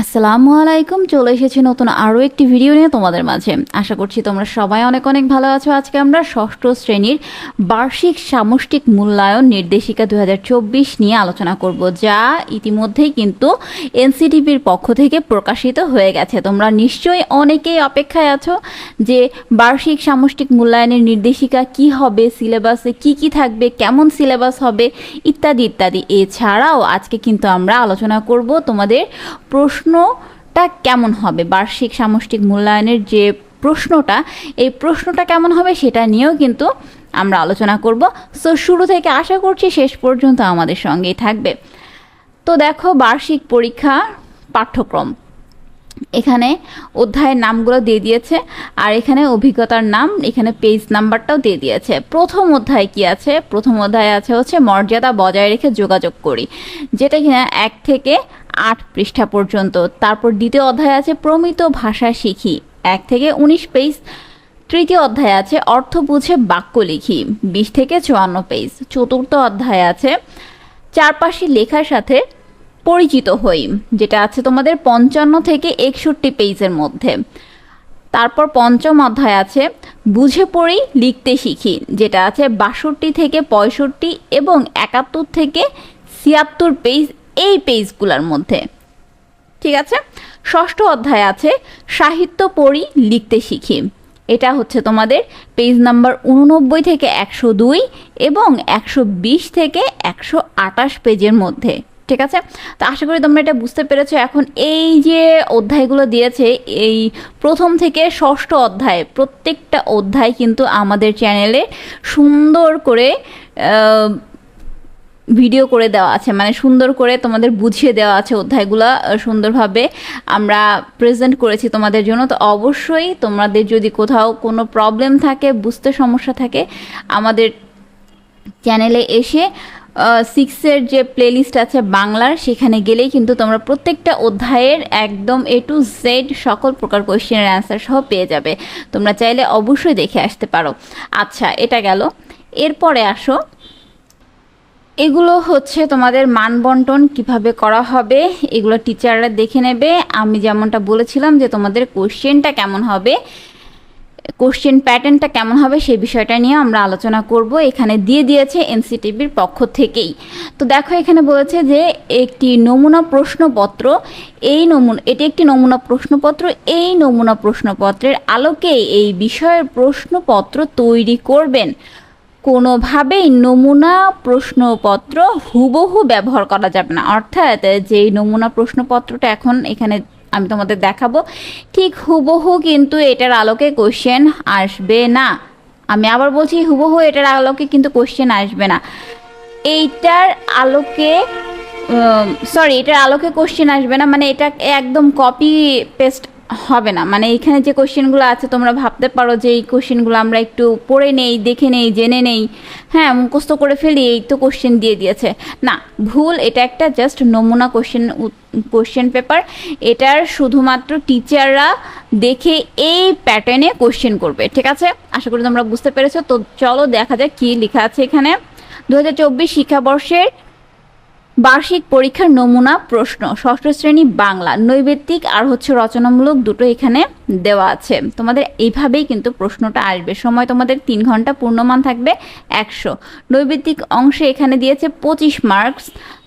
আসসালামু আলাইকুম, চলে এসেছি নতুন আরও একটি ভিডিও নিয়ে তোমাদের মাঝে। আশা করছি তোমরা সবাই অনেক অনেক ভালো আছো। আজকে আমরা ষষ্ঠ শ্রেণির বার্ষিক সামষ্টিক মূল্যায়ন নির্দেশিকা দু হাজার চব্বিশ নিয়ে আলোচনা করব, যা ইতিমধ্যেই কিন্তু এনসিটিভির পক্ষ থেকে প্রকাশিত হয়ে গেছে। তোমরা নিশ্চয়ই অনেকেই অপেক্ষায় আছো যে বার্ষিক সামষ্টিক মূল্যায়নের নির্দেশিকা কি হবে, সিলেবাসে কি কি থাকবে, কেমন সিলেবাস হবে, ইত্যাদি ইত্যাদি। এছাড়াও আজকে কিন্তু আমরা আলোচনা করব তোমাদের প্রশ্নটা কেমন হবে? বার্ষিক সামষ্টিক মূল্যায়নের যে প্রশ্নটা, এই প্রশ্নটা কেমন হবে সেটা নিয়েও কিন্তু আমরা আলোচনা করব। সো শুরু থেকে আশা করছি শেষ পর্যন্ত আমাদের সঙ্গেই থাকবে। তো দেখো, বার্ষিক পরীক্ষা পাঠ্যক্রম। এখানে অধ্যায়ের নামগুলো দিয়ে দিয়েছে, আর এখানে অভিজ্ঞতার নাম, এখানে পেজ নাম্বারটাও দিয়ে দিয়েছে। প্রথম অধ্যায় কি আছে? প্রথম অধ্যায় আছে হচ্ছে মর্যাদা বজায় রেখে যোগাযোগ করি, যেটা কিনা এক থেকে আট পৃষ্ঠা পর্যন্ত। তারপর দ্বিতীয় অধ্যায় আছে প্রমিত ভাষা শিখি, এক থেকে উনিশ পেজ তৃতীয় অধ্যায় আছে অর্থ বুঝে বাক্য লিখি, বিশ থেকে চুয়ান্ন পেজ চতুর্থ অধ্যায় আছে চারপাশে লেখার সাথে পরিচিত হই, যেটা আছে তোমাদের পঞ্চান্ন থেকে একষট্টি পেজের মধ্যে। তারপর পঞ্চম অধ্যায় আছে, বুঝে পড়ি, লিখতে শিখি যেটা আছে বাষট্টি থেকে পঁয়ষট্টি এবং একাত্তর থেকে ছিয়াত্তর পেজ এই পেজগুলোর মধ্যে। ঠিক আছে? ষষ্ঠ অধ্যায় আছে, সাহিত্য পড়ি, লিখতে শিখি এটা হচ্ছে তোমাদের পেজ নাম্বার উননব্বই থেকে একশো দুই এবং একশো বিশ থেকে একশো আটাশ পেজের মধ্যে। ঠিক আছে? তো আশা করি তোমরা এটা বুঝতে পেরেছ। এখন এই যে অধ্যায়গুলো দিয়েছে, এই প্রথম থেকে ষষ্ঠ অধ্যায়, প্রত্যেকটা অধ্যায় কিন্তু আমাদের চ্যানেলে সুন্দর করে ভিডিও করে দেওয়া আছে। মানে সুন্দর করে তোমাদের বুঝিয়ে দেওয়া আছে অধ্যায়গুলো সুন্দরভাবে আমরা প্রেজেন্ট করেছি তোমাদের জন্য। তো অবশ্যই তোমাদের যদি কোথাও কোনো প্রবলেম থাকে, বুঝতে সমস্যা থাকে, আমাদের চ্যানেলে এসে সিক্সের যে প্লেলিস্ট আছে বাংলার, সেখানে গেলেই কিন্তু তোমরা প্রত্যেকটা অধ্যায়ের একদম এ টু জেড সকল প্রকার কোয়েশ্চেনের অ্যান্সার সহ পেয়ে যাবে। তোমরা চাইলে অবশ্যই দেখে আসতে পারো। আচ্ছা এটা গেল। এরপরে আসো। এগুলো হচ্ছে তোমাদের মান বন্টন কীভাবে করা হবে, এগুলো টিচাররা দেখে নেবে। আমি যেমনটা বলেছিলাম যে তোমাদের কোশ্চেনটা কেমন হবে কোশ্চেন প্যাটার্নটা কেমন হবে সেই বিষয়টা নিয়ে আমরা আলোচনা করব। এখানে দিয়ে দিয়েছে এনসিটিভির পক্ষ থেকেই। তো দেখো এখানে বলেছে যে একটি নমুনা প্রশ্নপত্র, এই নমুনা, এটি একটি নমুনা প্রশ্নপত্র, এই নমুনা প্রশ্নপত্রের আলোকে এই বিষয়ের প্রশ্নপত্র তৈরি করবেন। কোনোভাবেই নমুনা প্রশ্নপত্র হুবহু ব্যবহার করা যাবে না। অর্থাৎ যে নমুনা প্রশ্নপত্রটা এখন এখানে আমি তোমাদের দেখাবো। ঠিক হুবহু কিন্তু এটার আলোকে কোশ্চেন আসবে না। আমি আবার বলছি, হুবহু এটার আলোকে কিন্তু কোশ্চেন আসবে না। এইটার আলোকে সরি এটার আলোকে কোশ্চেন আসবে না। মানে এটা একদম কপি পেস্ট হবে না। মানে এখানে যে কোশ্চেনগুলো আছে, তোমরা ভাবতে পারো যে এই কোশ্চেনগুলো আমরা একটু পড়ে নেই, দেখে নেই, জেনে নেই। হ্যাঁ মুখস্থ করে ফেলি, এই তো কোশ্চেন দিয়ে দিয়েছে। না, ভুল, এটা একটা জাস্ট নমুনা কোশ্চেন কোশ্চেন পেপার এটার শুধুমাত্র টিচাররা দেখে এই প্যাটার্নে কোশ্চেন করবে, ঠিক আছে? আশা করি তোমরা বুঝতে পেরেছ। তো চলো দেখা যাক কী লেখা আছে এখানে। দু হাজার চব্বিশ শিক্ষাবর্ষের বার্ষিক পরীক্ষার নমুনা, প্রশ্ন, ষষ্ঠ শ্রেণি বাংলা, নৈবেত্তিক আর হচ্ছে রচনামূলক দুটো এখানে দেওয়া আছে। তোমাদের এইভাবেই কিন্তু প্রশ্নটা আসবে। সময় তোমাদের তিন ঘণ্টা, পূর্ণমান থাকবে একশো। নৈবেত্তিক অংশে এখানে দিয়েছে পঁচিশ মার্কস।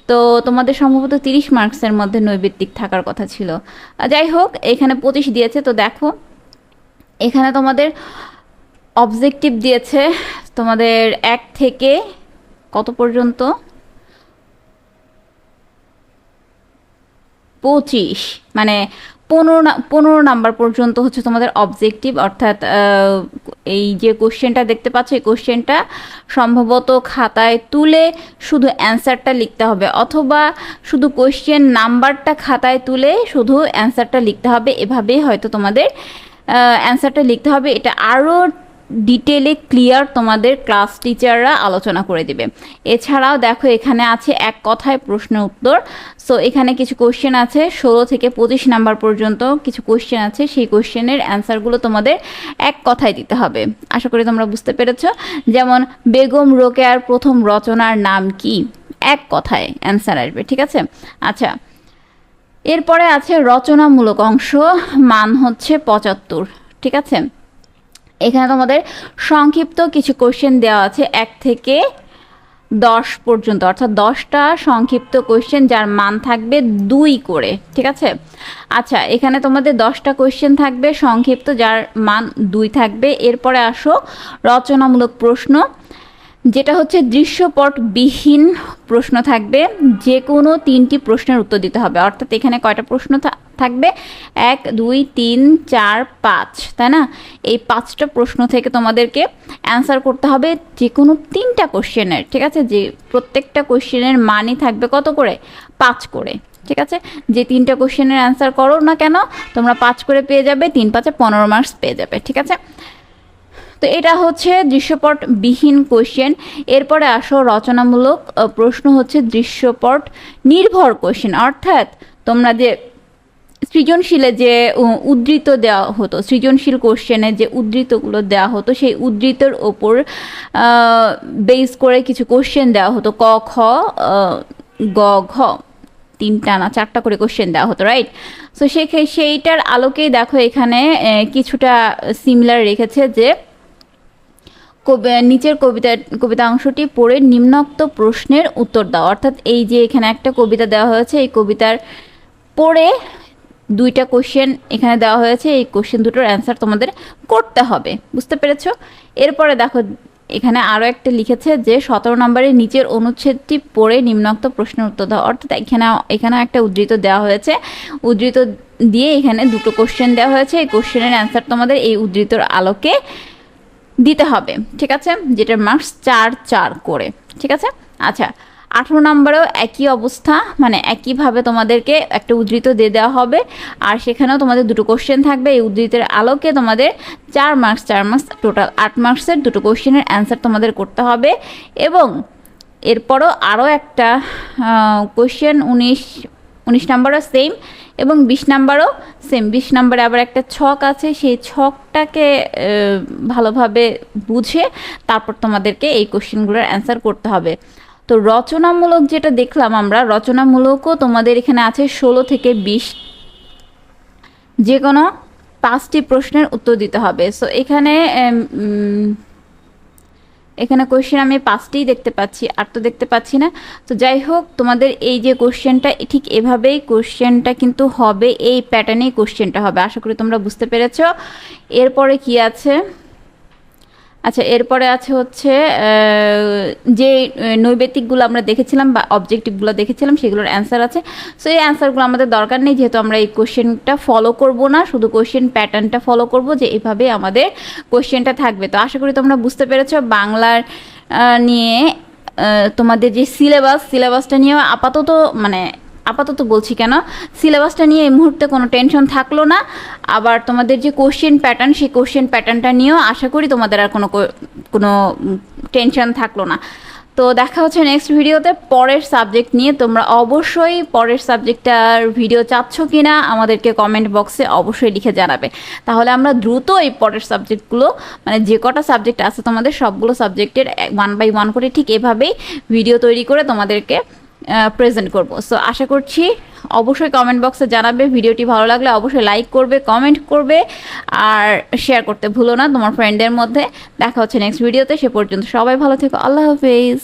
তো তোমাদের সম্ভবত তিরিশ মার্কসের মধ্যে নৈবেত্তিক থাকার কথা ছিল। যাই হোক, এখানে পঁচিশ দিয়েছে, তো দেখো। এখানে তোমাদের অবজেক্টিভ দিয়েছে তোমাদের এক থেকে কত পর্যন্ত? পঁচিশ মানে পনেরো পনেরো নাম্বার পর্যন্ত হচ্ছে তোমাদের অবজেক্টিভ অর্থাৎ এই যে কোশ্চেনটা দেখতে পাচ্ছ, এই কোশ্চেনটা সম্ভবত খাতায় তুলে শুধু অ্যান্সারটা লিখতে হবে, অথবা শুধু কোশ্চেন নাম্বারটা খাতায় তুলে শুধু অ্যান্সারটা লিখতে হবে, এভাবেই হয়তো তোমাদের অ্যান্সারটা লিখতে হবে। এটা আরও ডিটেলে ক্লিয়ার তোমাদের ক্লাস টিচাররা আলোচনা করে দেবে। এছাড়াও দেখো, এখানে আছে এক কথায় প্রশ্ন উত্তর। সো এখানে কিছু কোশ্চেন আছে। ষোলো থেকে পঁচিশ নাম্বার পর্যন্ত কিছু কোশ্চেন আছে। সেই কোশ্চেনের অ্যান্সারগুলো তোমাদের এক কথায় দিতে হবে। আশা করি তোমরা বুঝতে পেরেছ। যেমন, বেগম রোকেয়ার প্রথম রচনার নাম কি? এক কথায় অ্যান্সার আসবে, ঠিক আছে? আচ্ছা এরপরে আছে রচনামূলক অংশ, মান হচ্ছে পঁচাত্তর, ঠিক আছে? এখানে তোমাদের সংক্ষিপ্ত কিছু কোশ্চেন দেওয়া আছে। এক থেকে দশ পর্যন্ত, অর্থাৎ দশটা সংক্ষিপ্ত কোশ্চেন যার মান থাকবে দুই করে, ঠিক আছে? আচ্ছা এখানে তোমাদের দশটা কোশ্চেন থাকবে সংক্ষিপ্ত, যার মান দুই থাকবে। এরপরে আসো রচনামূলক প্রশ্ন। যেটা হচ্ছে দৃশ্যপটবিহীন প্রশ্ন থাকবে। যে কোনো তিনটি প্রশ্নের উত্তর দিতে হবে। অর্থাৎ এখানে কয়টা প্রশ্ন থাকবে? এক, দুই, তিন, চার, পাঁচ, তাই না? এই পাঁচটা প্রশ্ন থেকে তোমাদেরকে অ্যান্সার করতে হবে যে কোনো তিনটা কোশ্চেনের ঠিক আছে? যে প্রত্যেকটা কোশ্চেনের মানই থাকবে কত করে? পাঁচ করে, ঠিক আছে? যে তিনটা কোশ্চেনের অ্যান্সার করো না কেন, তোমরা পাঁচ করে পেয়ে যাবে, তিন পাঁচে পনেরো মার্কস পেয়ে যাবে, ঠিক আছে? তো এটা হচ্ছে দৃশ্যপট বিহীন কোশ্চেন এরপরে আসো রচনামূলক প্রশ্ন হচ্ছে দৃশ্যপট নির্ভর কোশ্চেন অর্থাৎ তোমরা যে সৃজনশীলে যে উদ্ধৃত দেওয়া হতো, সৃজনশীল কোশ্চেনে যে উদ্ধৃতগুলো দেওয়া হতো, সেই উদ্ধৃতর ওপর বেস করে কিছু কোশ্চেন দেওয়া হতো। ক, খ গ, ঘ তিনটা না চারটা করে কোশ্চেন দেওয়া হতো রাইট সো সে সেইটার আলোকেই দেখো এখানে কিছুটা সিমিলার রেখেছে যে নিচের কবিতা কবিতা অংশটি পড়ে নিম্নোক্ত প্রশ্নের উত্তর দাও। অর্থাৎ এই যে এখানে একটা কবিতা দেওয়া হয়েছে, এই কবিতার পড়ে দুইটা কোশ্চেন এখানে দেওয়া হয়েছে। এই কোশ্চেন দুটোর অ্যান্সার তোমাদের করতে হবে। বুঝতে পেরেছ? এরপরে দেখো, এখানে আরও একটা লিখেছে যে, সতেরো নম্বরের নিচের অনুচ্ছেদটি পড়ে নিম্নোক্ত প্রশ্নের উত্তর দাও। অর্থাৎ এখানে এখানে একটা উদ্ধৃত দেওয়া হয়েছে। উদ্ধৃত দিয়ে এখানে দুটো কোশ্চেন দেওয়া হয়েছে। এই কোশ্চেনের অ্যান্সার তোমাদের এই উদ্ধৃতর আলোকে দিতে হবে। ঠিক আছে? যেটার মার্কস চার চার করে। ঠিক আছে? আচ্ছা আঠেরো নম্বরেও একই অবস্থা মানে একইভাবে তোমাদেরকে একটা উদ্ধৃত দিয়ে দেওয়া হবে। আর সেখানেও তোমাদের দুটো কোশ্চেন থাকবে। এই উদ্ধৃতের আলোকে তোমাদের চার মার্কস চার মার্কস টোটাল আট মার্কসের দুটো কোশ্চেনের অ্যান্সার তোমাদের করতে হবে। এবং এরপরও আরও একটা কোশ্চেন উনিশ উনিশ নাম্বারও সেম এবং বিশ নাম্বারও সেম বিশ নাম্বারে আবার একটা ছক আছে। সেই ছকটাকে ভালোভাবে বুঝে তারপর তোমাদেরকে এই কোশ্চেনগুলোর অ্যান্সার করতে হবে। তো রচনামূলক যেটা দেখলাম আমরা, রচনামূলকও তোমাদের এখানে আছে ষোলো থেকে বিশ। যে কোনো পাঁচটি প্রশ্নের উত্তর দিতে হবে। সো এখানে এখানে কোশ্চেন আমি পাঁচটিই দেখতে পাচ্ছি, আর তো দেখতে পাচ্ছি না। তো যাই হোক, তোমাদের এই যে কোশ্চেনটা ঠিক এভাবেই কোশ্চেনটা কিন্তু হবে, এই প্যাটার্নেই কোশ্চেনটা হবে। আশা করি তোমরা বুঝতে পেরেছ। এরপরে কি আছে? আচ্ছা এরপরে আছে হচ্ছে যে নৈবেতিকগুলো আমরা দেখেছিলাম বা অবজেক্টিভগুলো দেখেছিলাম, সেগুলোর অ্যান্সার আছে। সো এই অ্যান্সারগুলো আমাদের দরকার নেই, যেহেতু আমরা এই কোশ্চেনটা ফলো করব না, শুধু কোশ্চেন প্যাটার্নটা ফলো করব যে এভাবে আমাদের কোশ্চেনটা থাকবে। তো আশা করি তোমরা বুঝতে পেরেছ, বাংলার নিয়ে তোমাদের যে সিলেবাস সিলেবাসটা নিয়েও আপাতত মানে আপাতত বলছি কেন? সিলেবাসটা নিয়ে এই মুহূর্তে কোনো টেনশন থাকল না। আবার তোমাদের যে কোশ্চেন প্যাটার্ন সেই কোশ্চেন প্যাটার্নটা নিয়েও আশা করি তোমাদের আর কোনো কোনো টেনশন থাকল না। তো দেখা হচ্ছে নেক্সট ভিডিওতে পরের সাবজেক্ট নিয়ে তোমরা অবশ্যই পরের সাবজেক্টটার ভিডিও চাচ্ছ কি না আমাদেরকে কমেন্ট বক্সে অবশ্যই লিখে জানাবে। তাহলে আমরা দ্রুত এই পরের সাবজেক্টগুলো মানে যে কটা সাবজেক্ট আছে তোমাদের, সবগুলো সাবজেক্টের ওয়ান বাই ওয়ান করে ঠিক এভাবেই ভিডিও তৈরি করে তোমাদেরকে প্রেজেন্ট করব। সো আশা করছি অবশ্যই কমেন্ট বক্সে জানাবে। ভিডিওটি ভালো লাগলে অবশ্যই লাইক করবে কমেন্ট করবে, আর শেয়ার করতে ভুলো না তোমার ফ্রেন্ডের মধ্যে। দেখা হচ্ছে নেক্সট ভিডিওতে সে পর্যন্ত সবাই ভালো থেকো। আল্লাহ হাফেজ।